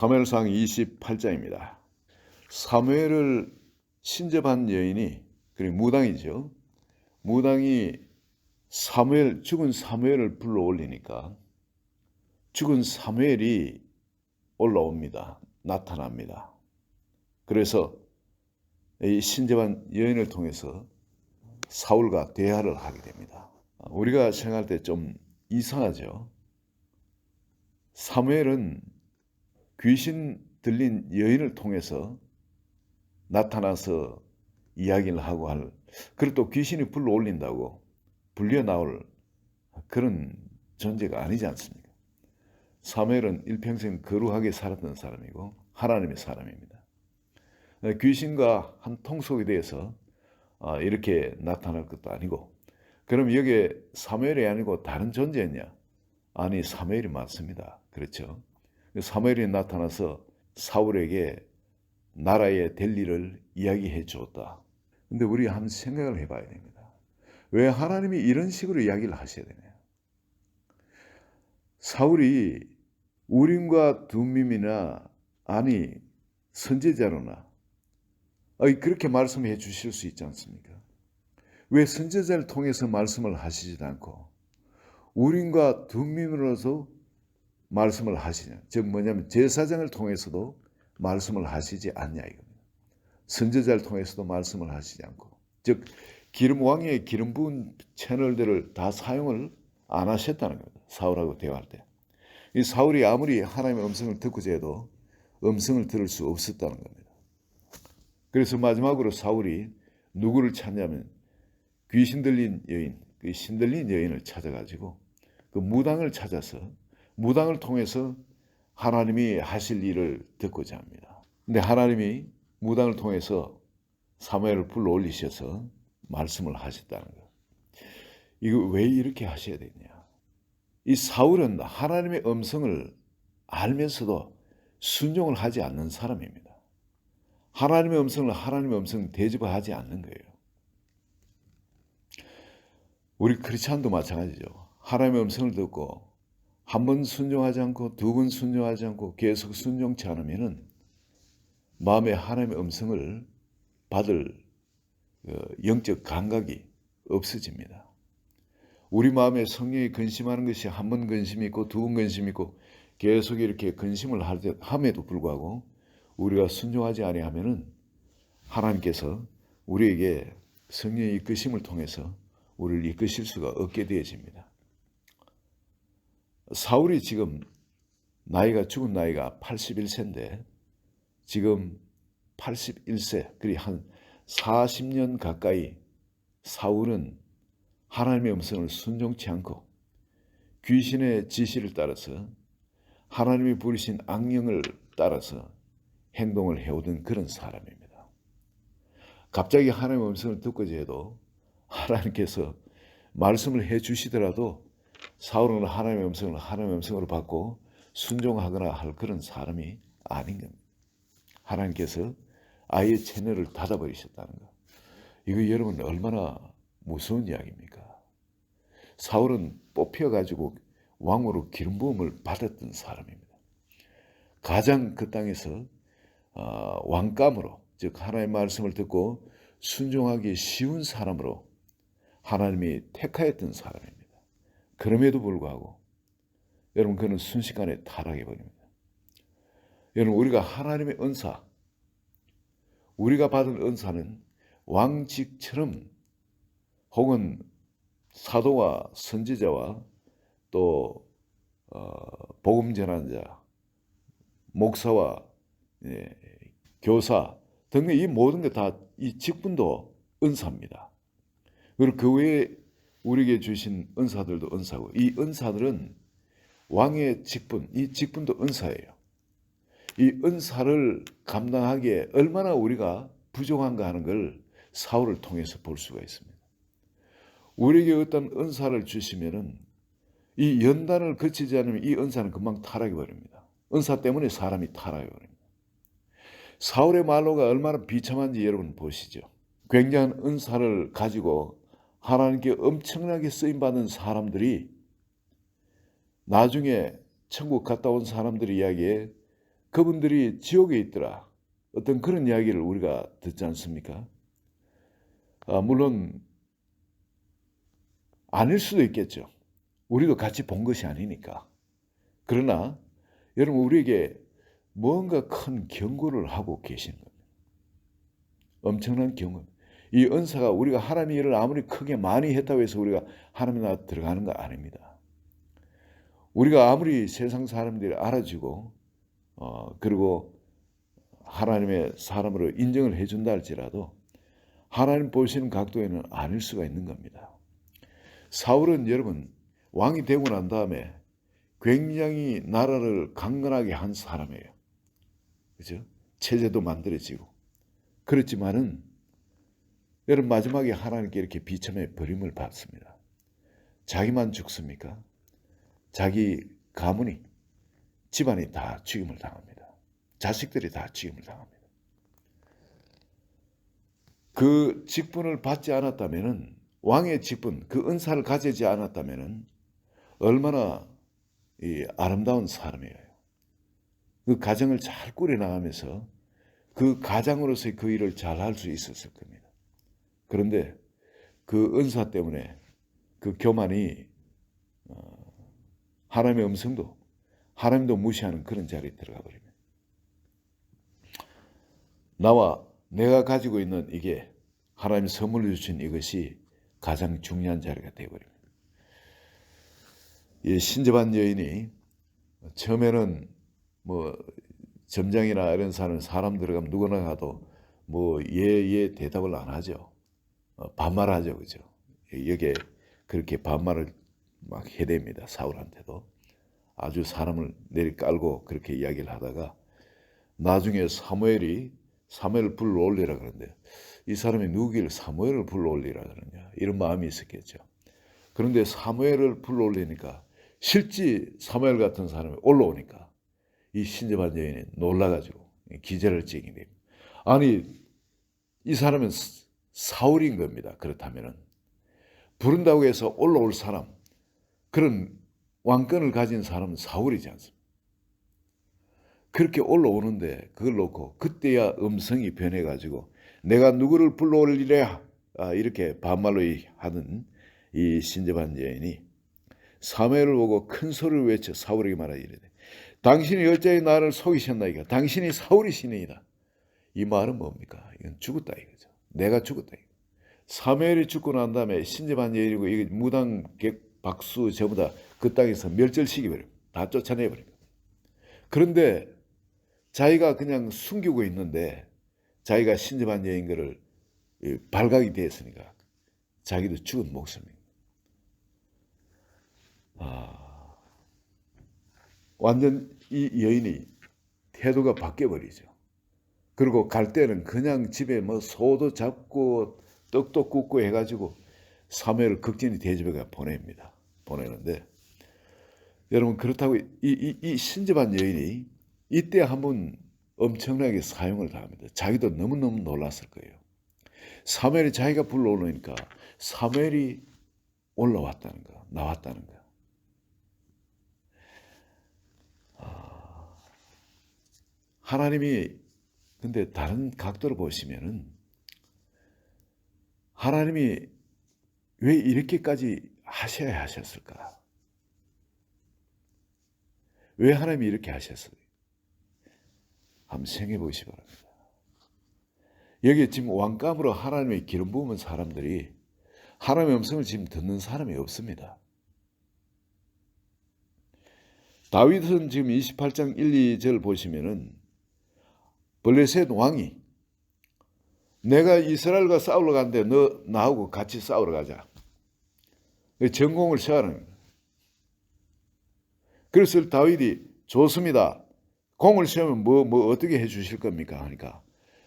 사무엘상 28장입니다. 사무엘을 신접한 여인이 그리고 무당이죠. 무당이 사무엘 죽은 사무엘을 불러 올리니까 죽은 사무엘이 올라옵니다. 나타납니다. 그래서 이 신접한 여인을 통해서 사울과 대화를 하게 됩니다. 우리가 생각할 때 좀 이상하죠. 사무엘은 귀신 들린 여인을 통해서 나타나서 이야기를 하고 할 그리고 또 귀신이 불러 올린다고 불려 나올 그런 존재가 아니지 않습니까? 사무엘은 일평생 거룩하게 살았던 사람이고 하나님의 사람입니다. 귀신과 한 통속에 대해서 아, 이렇게 나타날 것도 아니고 그럼 여기에 사무엘이 아니고 다른 존재였냐? 아니 사무엘이 맞습니다. 그렇죠? 사무엘이 나타나서 사울에게 나라의 될 일을 이야기해 주었다. 근데 우리 한번 생각을 해봐야 됩니다. 왜 하나님이 이런 식으로 이야기를 하셔야 되나요? 사울이 우림과 둠밈이나 아니 선제자로나 그렇게 말씀해 주실 수 있지 않습니까? 왜 선제자를 통해서 말씀을 하시지 않고 우림과 둠밈으로서 말씀을 하시냐? 즉 뭐냐면 제사장을 통해서도 말씀을 하시지 않냐 이겁니다. 선제자를 통해서도 말씀을 하시지 않고 즉 기름 왕의 기름 부은 채널들을 다 사용을 안 하셨다는 겁니다. 사울하고 대화할 때. 이 사울이 아무리 하나님의 음성을 듣고자 해도 음성을 들을 수 없었다는 겁니다. 그래서 마지막으로 사울이 누구를 찾냐면 귀신 들린 여인, 그 신들린 여인을 찾아가지고 그 무당을 찾아서 무당을 통해서 하나님이 하실 일을 듣고자 합니다. 근데 하나님이 무당을 통해서 사무엘을 불러 올리셔서 말씀을 하셨다는 거. 이거 왜 이렇게 하셔야 되냐? 이 사울은 하나님의 음성을 알면서도 순종을 하지 않는 사람입니다. 하나님의 음성을 하나님의 음성 대접하지 않는 거예요. 우리 크리스찬도 마찬가지죠. 하나님의 음성을 듣고 한 번 순종하지 않고 두 번 순종하지 않고 계속 순종치 않으면은 마음에 하나님의 음성을 받을 어, 영적 감각이 없어집니다. 우리 마음에 성령이 근심하는 것이 한 번 근심이 있고 두 번 근심이 있고 계속 이렇게 근심을 함에도 불구하고 우리가 순종하지 아니하면은 하나님께서 우리에게 성령의 이끄심을 통해서 우리를 이끄실 수가 없게 되어집니다. 사울이 지금 나이가 죽은 나이가 81세인데 지금 81세 그리 한 40년 가까이 사울은 하나님의 음성을 순종치 않고 귀신의 지시를 따라서 하나님이 부르신 악령을 따라서 행동을 해오던 그런 사람입니다. 갑자기 하나님의 음성을 듣고자 해도 하나님께서 말씀을 해 주시더라도 사울은 하나님의 음성을 하나님의 음성으로 받고 순종하거나 할 그런 사람이 아닌 겁니다. 하나님께서 아예 채널을 닫아버리셨다는 것. 이거 여러분 얼마나 무서운 이야기입니까? 사울은 뽑혀가지고 왕으로 기름 부음을 받았던 사람입니다. 가장 그 땅에서 어, 왕감으로 즉 하나님의 말씀을 듣고 순종하기 쉬운 사람으로 하나님이 택하였던 사람입니다. 그럼에도 불구하고 여러분 그는 순식간에 타락해 버립니다. 여러분 우리가 하나님의 은사 우리가 받은 은사는 왕직처럼 혹은 사도와 선지자와 또 어, 복음 전환자, 목사와 예, 교사 등의 이 모든 게 다 이 직분도 은사입니다. 그리고 그 외에 우리에게 주신 은사들도 은사고 이 은사들은 왕의 직분, 이 직분도 은사예요. 이 은사를 감당하기에 얼마나 우리가 부족한가 하는 걸 사울을 통해서 볼 수가 있습니다. 우리에게 어떤 은사를 주시면은 이 연단을 거치지 않으면 이 은사는 금방 타락해 버립니다. 은사 때문에 사람이 타락해 버립니다. 사울의 말로가 얼마나 비참한지 여러분 보시죠. 굉장한 은사를 가지고 하나님께 엄청나게 쓰임 받는 사람들이 나중에 천국 갔다 온 사람들 이야기에 그분들이 지옥에 있더라. 어떤 그런 이야기를 우리가 듣지 않습니까? 아, 물론 아닐 수도 있겠죠. 우리도 같이 본 것이 아니니까. 그러나 여러분 우리에게 뭔가 큰 경고를 하고 계시는 겁니다. 엄청난 경고. 이 은사가 우리가 하나님의 일을 아무리 크게 많이 했다고 해서 우리가 하나님 나라 들어가는 거 아닙니다. 우리가 아무리 세상 사람들이 알아주고 어, 그리고 하나님의 사람으로 인정을 해준다 할지라도 하나님 보시는 각도에는 아닐 수가 있는 겁니다. 사울은 여러분 왕이 되고 난 다음에 굉장히 나라를 강건하게 한 사람이에요. 그죠? 체제도 만들어지고. 그렇지만은 여러분 마지막에 하나님께 이렇게 비참에 버림을 받습니다. 자기만 죽습니까? 자기 가문이 집안이 다 죽임을 당합니다. 자식들이 다 죽임을 당합니다. 그 직분을 받지 않았다면은 왕의 직분, 그 은사를 가지지 않았다면은 얼마나 이 아름다운 사람이에요. 그 가정을 잘 꾸려 나가면서 그 가장으로서의 그 일을 잘 할 수 있었을 겁니다. 그런데 그 은사 때문에 그 교만이 어, 하나님의 음성도 하나님도 무시하는 그런 자리에 들어가 버립니다. 나와 내가 가지고 있는 이게 하나님 선물로 주신 이것이 가장 중요한 자리가 되어버립니다. 이 신접한 여인이 처음에는 뭐 점장이나 이런 사람 사람 들어가면 누구나 가도 뭐 예예 예 대답을 안 하죠. 어, 반말하죠, 그죠? 여기에 그렇게 반말을 막 해댑니다. 사울한테도 아주 사람을 내리 깔고 그렇게 이야기를 하다가 나중에 사무엘이 사무엘을 불러 올리라 그러는데 이 사람이 누구길 사무엘을 불러 올리라 그러냐 이런 마음이 있었겠죠. 그런데 사무엘을 불러 올리니까 실제 사무엘 같은 사람이 올라오니까 이 신접한 여인이 놀라가지고 기절을 찍게 됩니다. 아니 이 사람은 사울인 겁니다. 그렇다면은 부른다고 해서 올라올 사람 그런 왕권을 가진 사람은 사울이지 않습니까? 그렇게 올라오는데 그걸 놓고 그때야 음성이 변해가지고 내가 누구를 불러올리랴 아, 이렇게 반말로 하는 이 신접한 여인이 사무엘을 보고 큰 소리를 외쳐 사울에게 말하기를 이르되 당신이 열자의 나를 속이셨나이까 당신이 사울이시니이다 이 말은 뭡니까 이건 죽었다 이거죠 내가 죽었다 사무엘이 죽고 난 다음에 신접한 여인이고 이 무당 객 박수 전부 다 그 땅에서 멸절시키 버려 다 쫓아내버려 그런데 자기가 그냥 숨기고 있는데 자기가 신접한 여인 거를 발각이 되었으니까 자기도 죽은 목숨입니다. 아, 완전 이 여인이 태도가 바뀌어버리죠. 그리고 갈 때는 그냥 집에 뭐 소도 잡고 떡도 굽고 해가지고 사무엘을 극진히 대접해가 보냅니다. 보내는데 여러분 그렇다고 이, 이, 이 신접한 여인이 이때 한번 엄청나게 사용을 당합니다. 자기도 너무너무 놀랐을 거예요. 사무엘이 자기가 불러오니까 사무엘이 올라왔다는 거, 나왔다는 거. 아, 하나님이 근데 다른 각도로 보시면은 하나님이 왜 이렇게까지 하셔야 하셨을까? 왜 하나님이 이렇게 하셨어요? 한번 생각해 보시기 바랍니다. 여기 지금 왕감으로 하나님의 기름 부은 사람들이 하나님의 음성을 지금 듣는 사람이 없습니다. 다윗은 지금 28장 1, 2절 보시면은 블레셋 왕이 내가 이스라엘과 싸우러 가는데 너 나하고 같이 싸우러 가자. 전공을 시하는 그래서 다윗이 좋습니다. 공을 세우면 뭐, 뭐 어떻게 해 주실 겁니까? 하니까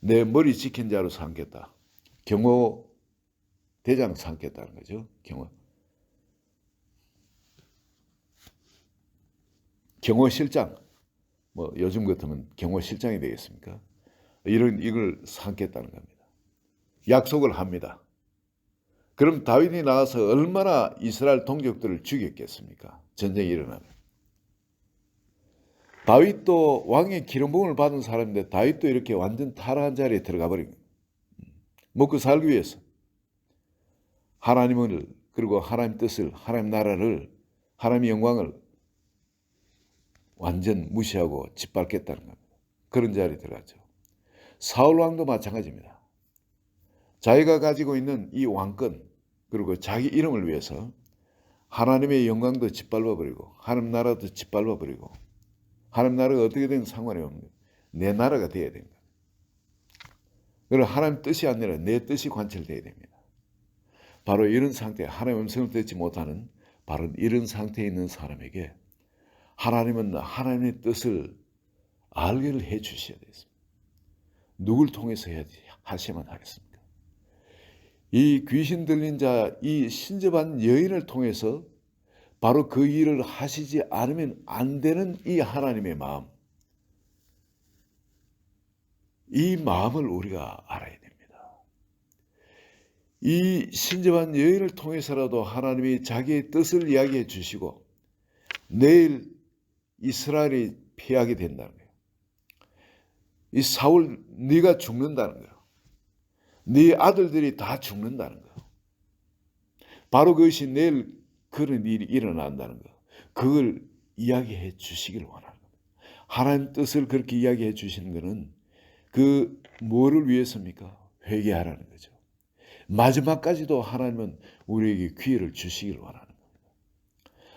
내 머리 지킨 자로 삼겠다. 경호 대장 삼겠다는 거죠. 경호. 경호실장. 뭐 요즘 같으면 경호실장이 되겠습니까? 이런 이걸 삼겠다는 겁니다. 약속을 합니다. 그럼 다윗이 나와서 얼마나 이스라엘 동족들을 죽였겠습니까? 전쟁이 일어나면. 다윗도 왕의 기름 부음을 받은 사람인데 다윗도 이렇게 완전 타락한 자리에 들어가 버린 거예요. 먹고 살기 위해서 하나님을 그리고 하나님 뜻을 하나님 나라를 하나님의 영광을 완전 무시하고 짓밟겠다는 겁니다. 그런 자리에 들어갔죠. 사울 왕도 마찬가지입니다. 자기가 가지고 있는 이 왕권 그리고 자기 이름을 위해서 하나님의 영광도 짓밟아 버리고 하나님 나라도 짓밟아 버리고 하나님 나라가 어떻게 되는 상관이 없는. 내 나라가 돼야 됩니다. 그리고 하나님 뜻이 아니라 내 뜻이 관철돼야 됩니다. 바로 이런 상태, 하나님 음성을 듣지 못하는 바로 이런 상태에 있는 사람에게 하나님은 하나님의 뜻을 알게를 해 주셔야 되겠습니다. 누굴 통해서 해야 하셔야만 하겠습니까? 이 귀신 들린 자, 이 신접한 여인을 통해서 바로 그 일을 하시지 않으면 안 되는 이 하나님의 마음. 이 마음을 우리가 알아야 됩니다. 이 신접한 여인을 통해서라도 하나님이 자기의 뜻을 이야기해 주시고 내일 이스라엘이 피하게 된다는 거예요. 이 사울 네가 죽는다는 거예요. 네 아들들이 다 죽는다는 거예요. 바로 그것이 내일 그런 일이 일어난다는 거. 그걸 이야기해 주시기를 원하는 겁니다. 하나님 뜻을 그렇게 이야기해 주시는 것은 그 뭐를 위해서입니까? 회개하라는 거죠. 마지막까지도 하나님은 우리에게 기회를 주시기를 원하는 겁니다.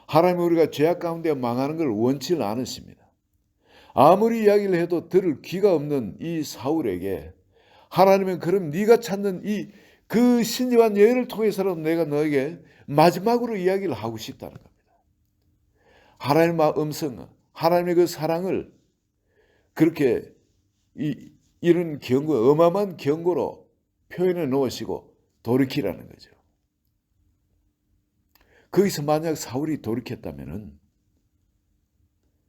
하나님은 우리가 죄악 가운데 망하는 걸 원치는 않으십니다. 아무리 이야기를 해도 들을 귀가 없는 이 사울에게 하나님은 그럼 네가 찾는 이 그 신이한 여인을 통해서라도 내가 너에게 마지막으로 이야기를 하고 싶다는 겁니다. 하나님의 음성, 하나님의 그 사랑을 그렇게 이, 이런 경고, 어마어마한 경고로 표현해 놓으시고 돌이키라는 거죠. 거기서 만약 사울이 돌이켰다면은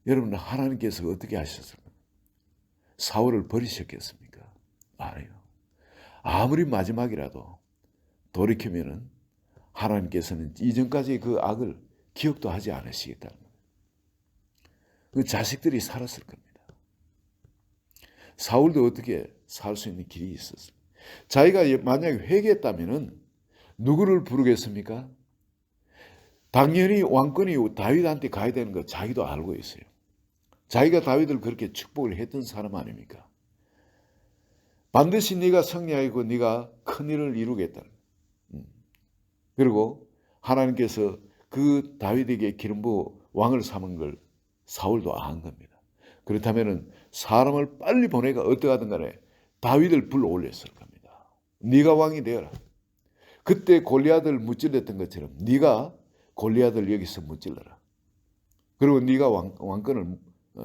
여러분 하나님께서 어떻게 하셨을까? 사울을 버리셨겠습니까? 아니요. 아무리 마지막이라도 돌이키면은 하나님께서는 이전까지 그 악을 기억도 하지 않으시겠다는. 그 자식들이 살았을 겁니다. 사울도 어떻게 살 수 있는 길이 있었어요. 자기가 만약에 회개했다면은 누구를 부르겠습니까? 당연히 왕권이 다윗한테 가야 되는 거 자기도 알고 있어요. 자기가 다윗을 그렇게 축복을 했던 사람 아닙니까? 반드시 네가 승리하고 네가 큰 일을 이루겠다. 음. 그리고 하나님께서 그 다윗에게 기름부 왕을 삼은 걸 사울도 안 겁니다. 그렇다면은 사람을 빨리 보내가 어떠하든 간에 다윗을 불러 올렸을 겁니다. 네가 왕이 되어라. 그때 골리앗을 무찔렀던 것처럼 네가 골리앗을 여기서 무찔러라. 그리고 네가 왕, 왕권을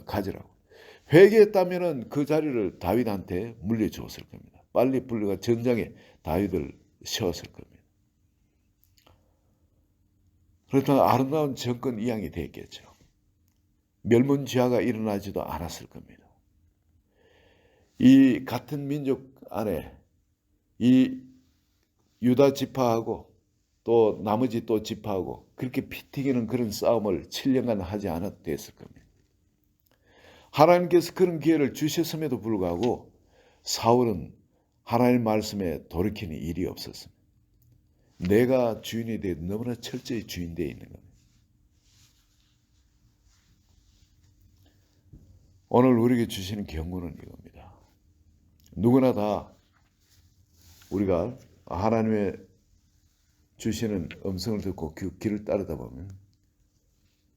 가지라고. 회개했다면은 그 자리를 다윗한테 물려주었을 겁니다. 빨리 불러가 전장에 다윗을 세웠을 겁니다. 그렇다면 아름다운 정권 이양이 됐겠죠. 멸문지화가 일어나지도 않았을 겁니다. 이 같은 민족 안에 이 유다 지파하고 또 나머지 또 지파하고 그렇게 피 튀기는 그런 싸움을 7년간 하지 않아도 됐을 겁니다. 하나님께서 그런 기회를 주셨음에도 불구하고 사울은 하나님 말씀에 돌이키는 일이 없었습니다. 내가 주인이 되 너무나 철저히 주인 되어 있는 겁니다. 오늘 우리에게 주시는 경고는 이겁니다. 누구나 다 우리가 하나님의 주시는 음성을 듣고 그 길을 따르다 보면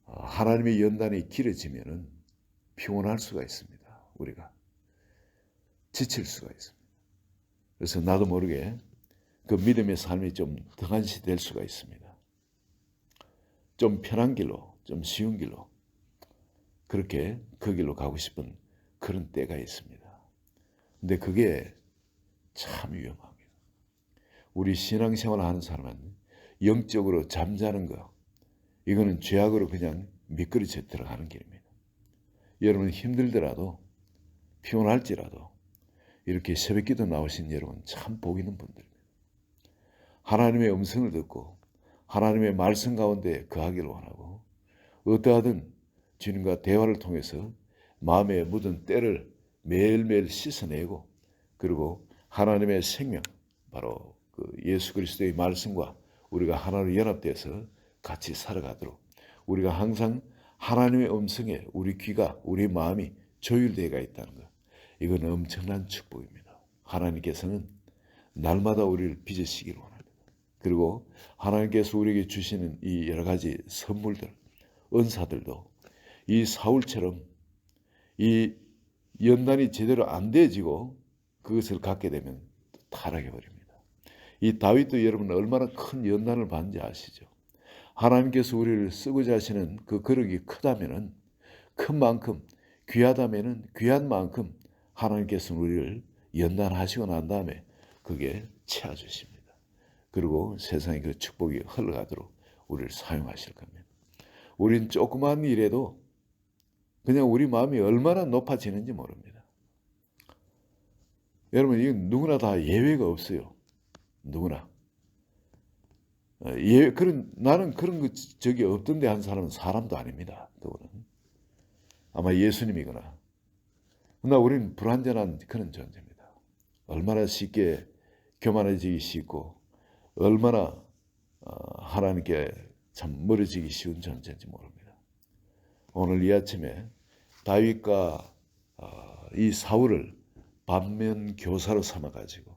하나님의 연단이 길어지면은 피곤할 수가 있습니다. 우리가 지칠 수가 있습니다. 그래서 나도 모르게 그 믿음의 삶이 좀 등한시 될 수가 있습니다. 좀 편한 길로, 좀 쉬운 길로 그렇게 그 길로 가고 싶은 그런 때가 있습니다. 근데 그게 참 위험합니다. 우리 신앙생활 하는 사람은 영적으로 잠자는 거, 이거는 죄악으로 그냥 미끄러져 들어가는 길입니다. 여러분 힘들더라도 피곤할지라도 이렇게 새벽기도 나오신 여러분 참 복 있는 분들입니다. 하나님의 음성을 듣고 하나님의 말씀 가운데 거하기를 원하고 어떠하든 주님과 대화를 통해서 마음에 묻은 때를 매일매일 씻어내고 그리고 하나님의 생명 바로 그 예수 그리스도의 말씀과 우리가 하나로 연합돼서 같이 살아가도록 우리가 항상 하나님의 음성에 우리 귀가 우리 마음이 조율되어가 있다는 것 이건 엄청난 축복입니다. 하나님께서는 날마다 우리를 빚으시기를 원합니다. 그리고 하나님께서 우리에게 주시는 이 여러 가지 선물들, 은사들도 이 사울처럼 이 연단이 제대로 안 되어지고 그것을 갖게 되면 타락해 버립니다. 이 다윗도 여러분 얼마나 큰 연단을 받는지 아시죠? 하나님께서 우리를 쓰고자 하시는 그 거룩이 크다면은 큰 만큼 귀하다면은 귀한 만큼 하나님께서 우리를 연단하시고 난 다음에 그게 채워 주십니다. 그리고 세상에 그 축복이 흘러가도록 우리를 사용하실 겁니다. 우린 조그만 일에도 그냥 우리 마음이 얼마나 높아지는지 모릅니다. 여러분 이건 누구나 다 예외가 없어요. 누구나. 어, 예, 그런 나는 그런 거 적이 없던데 한 사람은 사람도 아닙니다. 그거는 아마 예수님이거나. 그러나 우리는 불완전한 그런 존재입니다. 얼마나 쉽게 교만해지기 쉽고 얼마나 어, 하나님께 참 멀어지기 쉬운 존재인지 모릅니다. 오늘 이 아침에 다윗과 어, 이 사울을 반면 교사로 삼아 가지고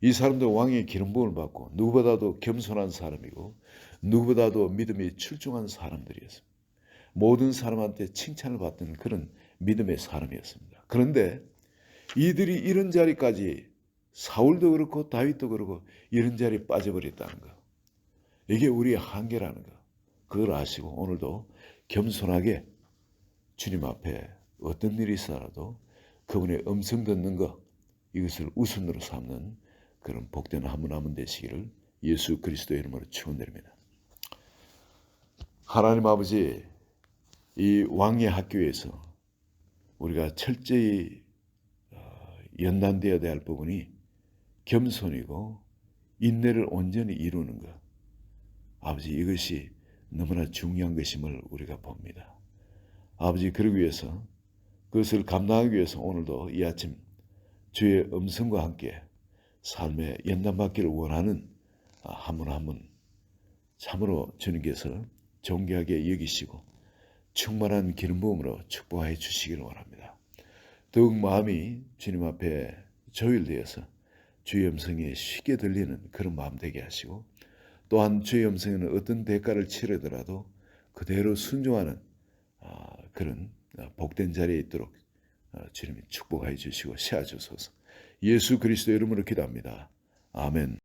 이 사람도 왕의 기름 부음을 받고 누구보다도 겸손한 사람이고 누구보다도 믿음이 출중한 사람들이었습니다. 모든 사람한테 칭찬을 받던 그런 믿음의 사람이었습니다. 그런데 이들이 이런 자리까지 사울도 그렇고 다윗도 그렇고 이런 자리에 빠져버렸다는 거. 이게 우리의 한계라는 거. 그걸 아시고 오늘도 겸손하게 주님 앞에 어떤 일이 있어라도 그분의 음성 듣는 것 이것을 우선으로 삼는 그런 복된 한분 되시기를 예수 그리스도의 이름으로 축원드립니다. 하나님 아버지 이 왕의 학교에서 우리가 철저히 어, 연단되어야 될 부분이 겸손이고 인내를 온전히 이루는 것. 아버지 이것이 너무나 중요한 것임을 우리가 봅니다. 아버지 그러기 위해서 그것을 감당하기 위해서 오늘도 이 아침 주의 음성과 함께 삶에 연단받기를 원하는 한분 한분 참으로 주님께서 존귀하게 여기시고 충만한 기름 부음으로 축복하여 주시기를 원합니다. 더욱 마음이 주님 앞에 조율되어서 주의 음성이 쉽게 들리는 그런 마음 되게 하시고 또한 주의 음성에는 어떤 대가를 치르더라도 그대로 순종하는 아, 그런 복된 자리에 있도록 아, 주님이 축복하여 주시고 세워 주소서. 예수 그리스도 이름으로 기도합니다. 아멘.